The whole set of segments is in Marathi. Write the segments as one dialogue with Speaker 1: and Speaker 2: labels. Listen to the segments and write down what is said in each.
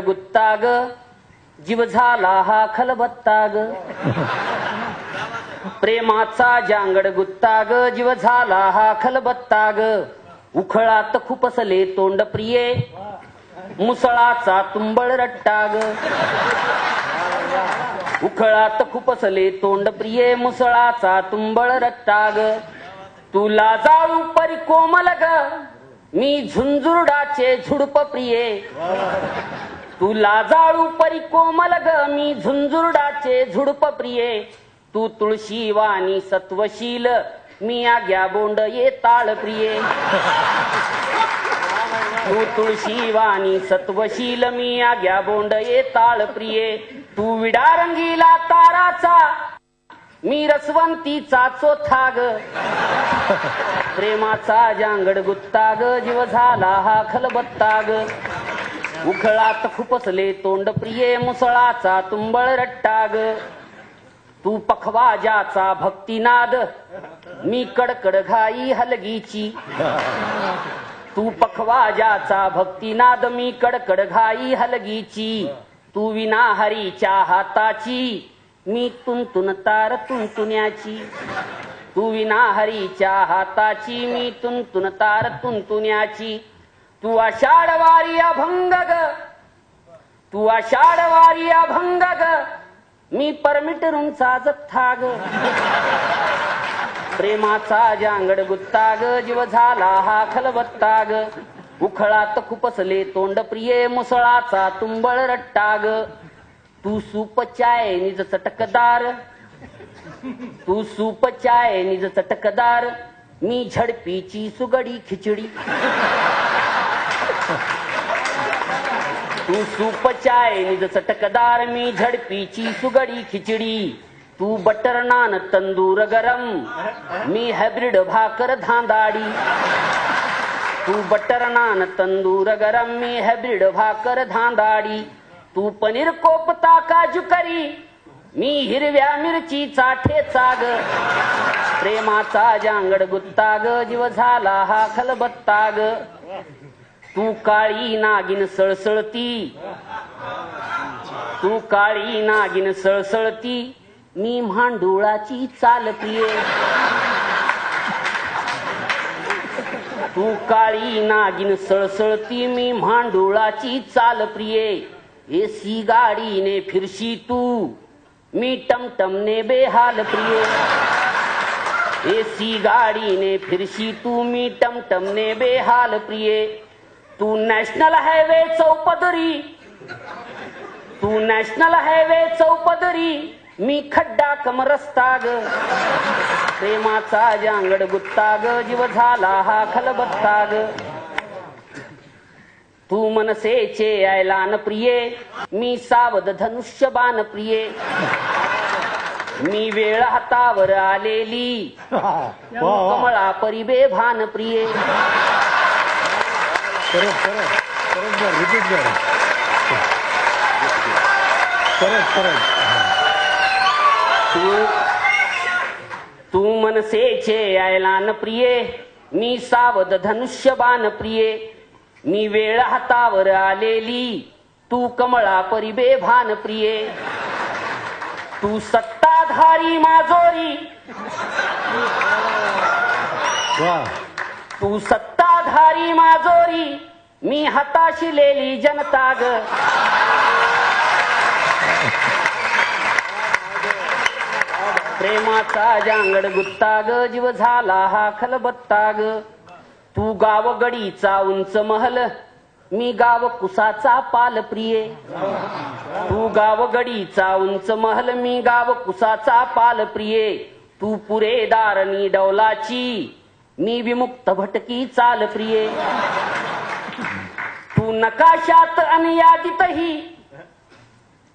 Speaker 1: गुत्ता ग जीव झाला हा खलबत्ता ग प्रेमाचा जांगड गुत्ता ग जीव झाला हा खलबत्ता ग उखळात खुपसले तोंड प्रिये मुसळाचा तुंबळ रट्टा ग उखळात खुपसले तोंड प्रिये मुसळाचा तुंबळ रट्टा ग तुला जाळू परी कोमल ग मी झुंझुरडाचे झुडप प्रिये. तुला जाळू परी कोमल ग मी झुंझुरडाचे झुडप प्रिये. तू तुळशी वाणी सत्वशील मी आग्या बोंड ये ताळ प्रिये. तू तुळशी वाणी सत्वशील मी आग्या बोंड ये ताळ प्रिये. तू विडा रंगीला ताराचा मी रसवंतीचा चोथा ग. प्रेमाचा जांगड गुत्ता ग जीव झाला हा खलबत्ता ग. उखळात खुपसले तोंड प्रिये मुसळाचा तुंबळ रट्टा ग तू पखवाजाचा भक्तिनाद मी कडकड घाई हलगीची. तू पखवाजाचा भक्तिनाद मी कडकड घाई हलगीची. तू विना हरीच्या हाताची मी तुंतुन तार तुंतुण्याची तू विना हरीच्या हाताची मी तुंतुन तार तुंतुण्याची तू आषाढ वारी अभंग ग तू आषाढ वारी अभंग ग मी परमिट रुंचा जथ्था ग प्रेमाचा जांगड गुत्ता ग जीव झाला हा खलबत्ता ग उखळात खुपसले तोंड प्रिये मुसळाचा तुंबळ रट्टा ग तू सूप चाय निज चटकदार. तू सूप चाय निज चटकदार. मी झडपीची सुगडी खिचडी. तू सूप चाय निज चटकदार मी झडपीची सुगडी खिचडी. तू बटर नान तंदूर गरम. मी हायब्रिड भाकर धांदाडी. तू बटर नान तंदूर गरम. मी हायब्रिड भाकर धांदाडी. तू पनीर कोपता काजू करी. मी हिरव्या मिरची चाठे चाग. प्रेमाचा जांगड गुत्ता ग जीव झाला हा खलबत्ता ग तू काळी नागिन सळसळती. तू काळी नागिन सळसळती. मी मांडुळाची चाल प्रिये तू काळी नागिन सळसळती. मी मांडुळाची चाल प्रिये एसी गाडीने फिरशी तू. मी टमटमने बेहाल प्रिये एसी गाडीने फिरशी तू. मी टमटमने बेहाल प्रिये तू नॅशनल हायवे चौपदरी. तू नॅशनल हायवे चौपदरी. मी खड्डा कम रस्ता ग प्रेमाचा जांगड गुत्ता ग जीव झाला हा खलबत्ता ग तू मनसेचे ऐलान प्रिये. मी सावध धनुष्यबाण प्रिये. मी वेळ हातावर आलेली. कमळा परिबे भान प्रिये.
Speaker 2: परत परत परत रिपीट कर परत परत
Speaker 1: तू तू मनसेचे ऐलान प्रिये. मी सावध धनुष्यबाण प्रिये. मी वेळ हातावर आलेली. तू कमळा परिबे भान प्रिये. तू सत्ताधारी माजोरी. तू सत्ताधारी माजोरी मी हताशिलेली जनता ग. प्रेमाचा जांगड गुत्ता ग जीव झाला हा खलबत्ता ग. तू गावगडीचा उंच महल मी गाव कुसाचा पाल प्रिये तू गावगडीचा उंच महल मी गाव कुसाचा पाल प्रिये तू पुरेदारणी डौलाची मी विमुक्त भटकी चाल प्रिये. तू नकाशात अनयादितही.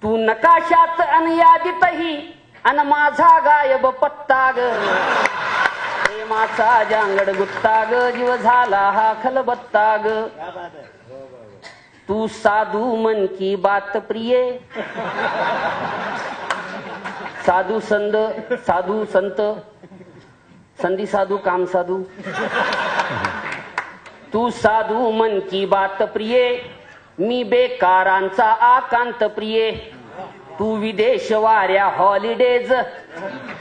Speaker 1: तू नकाशात अनयादितही. अन माझा गायब पत्ता प्रेमाचा जांगड गुत्ता ग जीव झाला हा खलबत्ता ग तू साधू मन की बात प्रिये. साधू संत साधू संत. संधी साधू काम साधू। तू साधू मन की बात प्रिये मी बेकारांचा आकांत प्रिये। तू विदेश वाऱ्या हॉलिडेज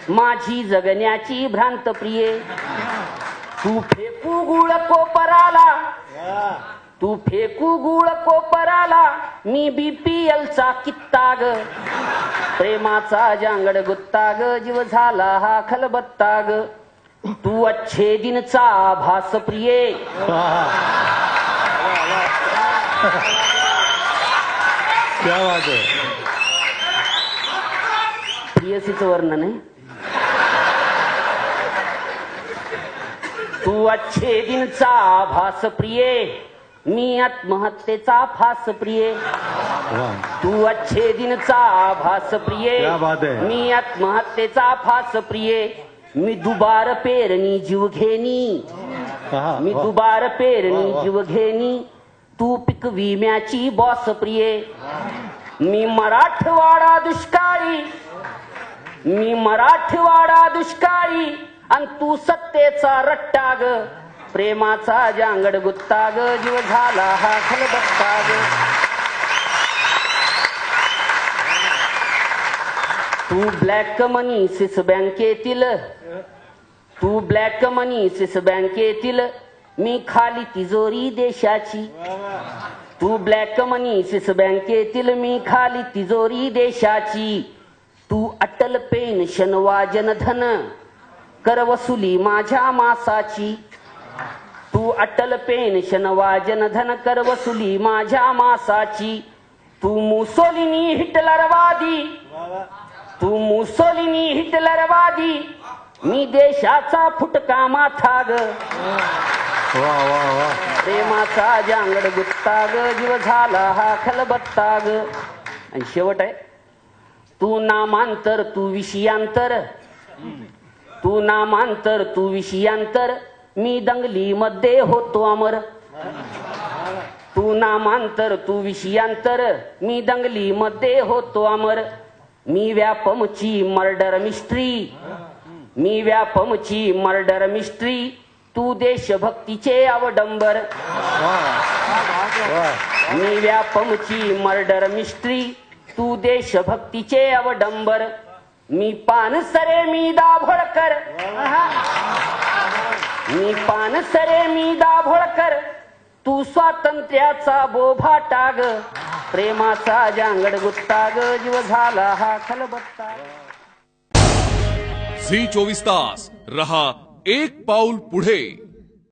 Speaker 1: माझी जगण्याची भ्रांत प्रिये। तू फेकू गुळ कोपराला तू फेकू गुळ कोपराला मी बीपीएलचा कित्ता ग प्रेमाचा जांगड गुत्ता ग जीव झाला हा खलबत्ता ग तू अच्छे दिनचा भास प्रिये.
Speaker 2: क्या बात आहे
Speaker 1: प्रियसीचं वर्णन आहे तू अच्छे दिनचा भास प्रिये. मी आत्महत्येचा फास प्रिये. तू अच्छे दिनचा भास प्रिये. मी आत्महत्येचा फास प्रिये. मी दुबार पेरणी जीव घेणी. मी. दुबार पेरणी. जीव घेणी. तू पीक विम्याची बॉस प्रिये. मी मराठवाडा दुष्काळी. मी मराठवाडा दुष्काळी. आणि तू सत्तेचा रट्टा ग प्रेमाचा जांगड गुत्ता ग जीव झाला हा खलबत्ता ग तू ब्लॅक मनी सिस बँकेतील तू ब्लॅक मनी सिस बँकेतील मी खाली तिजोरी देशाची. तू ब्लॅक मनी सिस बँकेतील मी खाली तिजोरी देशाची. तू अटल पेन्शन वा जनधन कर वसुली माझ्या मासाची. तू अटल पेन्शन वा जनधन कर वसुली माझ्या मासाची. तू मुसोलिनी हिटलरवादी तू मुसोलिनी हिटलरवादी मी देशाचा फुटका माथा ग. प्रेमाचा जांगड गुत्ता ग. जीव झाला हा खलबत्ता ग. आणि शेवट आहे तू नामांतर तू विषयांतर. तू नामांतर तू विषयांतर. मी दंगली मध्ये होतो अमर. तू नामांतर तू विषयांतर. मी दंगली मध्ये होतो अमर. मी व्यापमची मर्डर मिस्ट्री. मी व्यापमची मर्डर मिस्ट्री. तू देशभक्तीचे अवडंबर. मी व्यापमची मर्डर मिस्ट्री. तू देशभक्तीचे अवडंबर. मी पानसरे मी दाभोळकर. मी पानसरे मी दाभोळकर. तू स्वातंत्र्याचा बोभा टाग प्रेमाचा जांगड गुत्ताग जीव झाला हा खलबत्ता.
Speaker 3: झी चोवीस तास रहा एक पाऊल पुढे.